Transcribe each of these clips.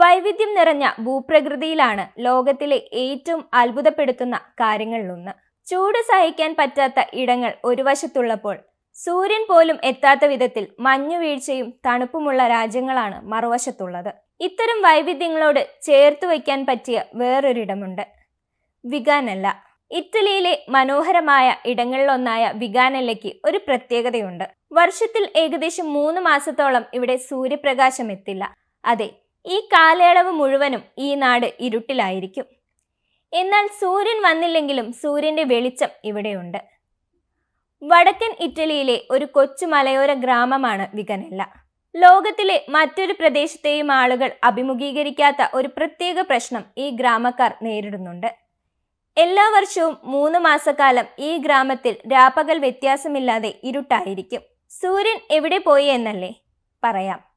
വൈവിധ്യം നിറഞ്ഞ ഭൂപ്രകൃതിയിലാണ് ലോകത്തിലെ ഏറ്റവും അത്ഭുതപ്പെടുത്തുന്ന കാര്യങ്ങളിലൊന്ന്. ചൂട് സഹിക്കാൻ പറ്റാത്ത ഇടങ്ങൾ ഒരു വശത്തുള്ളപ്പോൾ സൂര്യൻ പോലും എത്താത്ത വിധത്തിൽ മഞ്ഞുവീഴ്ചയും തണുപ്പുമുള്ള രാജ്യങ്ങളാണ് മറുവശത്തുള്ളത്. ഇത്തരം വൈവിധ്യങ്ങളോട് ചേർത്ത് വയ്ക്കാൻ പറ്റിയ വേറൊരിടമുണ്ട്. വിഗാനല്ല. ഇറ്റലിയിലെ മനോഹരമായ ഇടങ്ങളിലൊന്നായ വിഗാനല്ലയ്ക്ക് ഒരു പ്രത്യേകതയുണ്ട്. വർഷത്തിൽ ഏകദേശം മൂന്ന് മാസത്തോളം ഇവിടെ സൂര്യപ്രകാശം എത്തില്ല. അതെ ഈ കാലയളവ് മുഴുവനും ഈ നാട് ഇരുട്ടിലായിരിക്കും. എന്നാൽ സൂര്യൻ വന്നില്ലെങ്കിലും സൂര്യന്റെ വെളിച്ചം ഇവിടെയുണ്ട്. വടക്കൻ ഇറ്റലിയിലെ ഒരു കൊച്ചു മലയോര ഗ്രാമമാണ് വിഗനല്ല ലോകത്തിലെ മറ്റൊരു പ്രദേശത്തെയും ആളുകൾ അഭിമുഖീകരിക്കാത്ത ഒരു പ്രത്യേക പ്രശ്നം ഈ ഗ്രാമക്കാർ നേരിടുന്നുണ്ട്. എല്ലാ വർഷവും മൂന്ന് മാസക്കാലം ഈ ഗ്രാമത്തിൽ രാപ്പകൽ വ്യത്യാസമില്ലാതെ ഇരുട്ടായിരിക്കും. സൂര്യൻ എവിടെ പോയി എന്നല്ലേ പറയാം.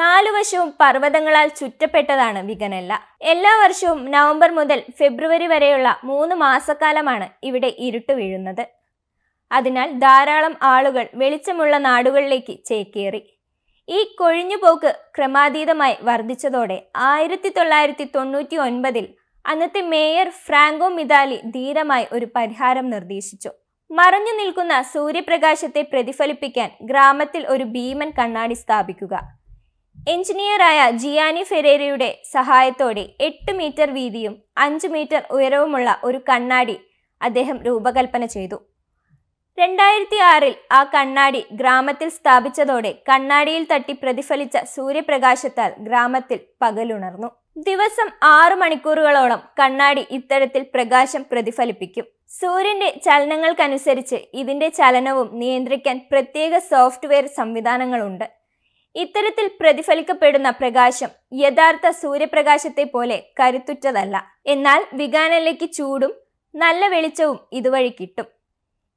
നാലു വശവും പർവതങ്ങളാൽ ചുറ്റപ്പെട്ടതാണ് വിഗനല്ല എല്ലാ വർഷവും നവംബർ മുതൽ ഫെബ്രുവരി വരെയുള്ള മൂന്ന് മാസക്കാലമാണ് ഇവിടെ ഇരുട്ട് വീഴുന്നത്. അതിനാൽ ധാരാളം ആളുകൾ വെളിച്ചമുള്ള നാടുകളിലേക്ക് ചേക്കേറി. ഈ കൊഴിഞ്ഞുപോക്ക് ക്രമാതീതമായി വർദ്ധിച്ചതോടെ ആയിരത്തി തൊള്ളായിരത്തി തൊണ്ണൂറ്റി ഒൻപതിൽ അന്നത്തെ മേയർ ഫ്രാങ്കോ മിതാലി ധീരമായി ഒരു പരിഹാരം നിർദ്ദേശിച്ചു. മറഞ്ഞു നിൽക്കുന്ന സൂര്യപ്രകാശത്തെ പ്രതിഫലിപ്പിക്കാൻ ഗ്രാമത്തിൽ ഒരു ഭീമൻ കണ്ണാടി സ്ഥാപിക്കുക. എഞ്ചിനീയറായ ജിയാനി ഫെരേരയുടെ സഹായത്തോടെ എട്ട് മീറ്റർ വീതിയും അഞ്ച് മീറ്റർ ഉയരവുമുള്ള ഒരു കണ്ണാടി അദ്ദേഹം രൂപകൽപ്പന ചെയ്തു. രണ്ടായിരത്തി ആറിൽ ആ കണ്ണാടി ഗ്രാമത്തിൽ സ്ഥാപിച്ചതോടെ കണ്ണാടിയിൽ തട്ടി പ്രതിഫലിച്ച സൂര്യപ്രകാശത്താൽ ഗ്രാമത്തിൽ പകലുണർന്നു. ദിവസം ആറു മണിക്കൂറുകളോളം കണ്ണാടി ഇത്തരത്തിൽ പ്രകാശം പ്രതിഫലിപ്പിക്കും. സൂര്യന്റെ ചലനങ്ങൾക്കനുസരിച്ച് ഇതിന്റെ ചലനവും നിയന്ത്രിക്കാൻ പ്രത്യേക സോഫ്റ്റ്വെയർ സംവിധാനങ്ങളുണ്ട്. ഇത്തരത്തിൽ പ്രതിഫലിക്കപ്പെടുന്ന പ്രകാശം യഥാർത്ഥ സൂര്യപ്രകാശത്തെ പോലെ കരുത്തുറ്റതല്ല. എന്നാൽ വികാനലയ്ക്ക് ചൂടും നല്ല വെളിച്ചവും ഇതുവഴി കിട്ടും.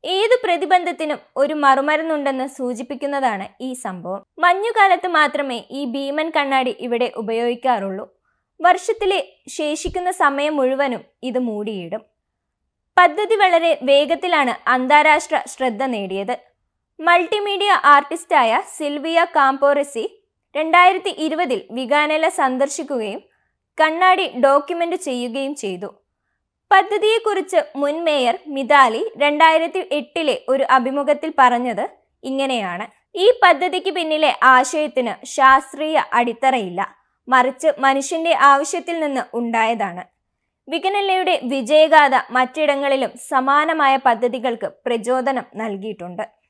ഏതു പ്രതിബന്ധത്തിനും ഒരു മറുമരുന്നുണ്ടെന്ന് സൂചിപ്പിക്കുന്നതാണ് ഈ സംഭവം. മഞ്ഞുകാലത്ത് മാത്രമേ ഈ ഭീമൻ കണ്ണാടി ഇവിടെ ഉപയോഗിക്കാറുള്ളൂ. വർഷത്തിലെ ശേഷിക്കുന്ന സമയം മുഴുവനും ഇത് മൂടിയിടും. പദ്ധതി വളരെ വേഗത്തിലാണ് അന്താരാഷ്ട്ര ശ്രദ്ധ നേടിയത്. മൾട്ടിമീഡിയ ആർട്ടിസ്റ്റായ സിൽവിയ കാമ്പോറസി രണ്ടായിരത്തി ഇരുപതിൽ വിഗാനല സന്ദർശിക്കുകയും കണ്ണാടി ഡോക്യുമെന്റ് ചെയ്യുകയും ചെയ്തു. പദ്ധതിയെക്കുറിച്ച് മുൻ മേയർ മിതാലി രണ്ടായിരത്തി എട്ടിലെ ഒരു അഭിമുഖത്തിൽ പറഞ്ഞത് ഇങ്ങനെയാണ്. ഈ പദ്ധതിക്ക് പിന്നിലെ ആശയത്തിന് ശാസ്ത്രീയ അടിത്തറയില്ല. മറിച്ച് മനുഷ്യന്റെ ആവശ്യത്തിൽ നിന്ന് ഉണ്ടായതാണ്. വിഗനല്ലയുടെ വിജയഗാഥ മറ്റിടങ്ങളിലും സമാനമായ പദ്ധതികൾക്ക് പ്രചോദനം നൽകിയിട്ടുണ്ട്.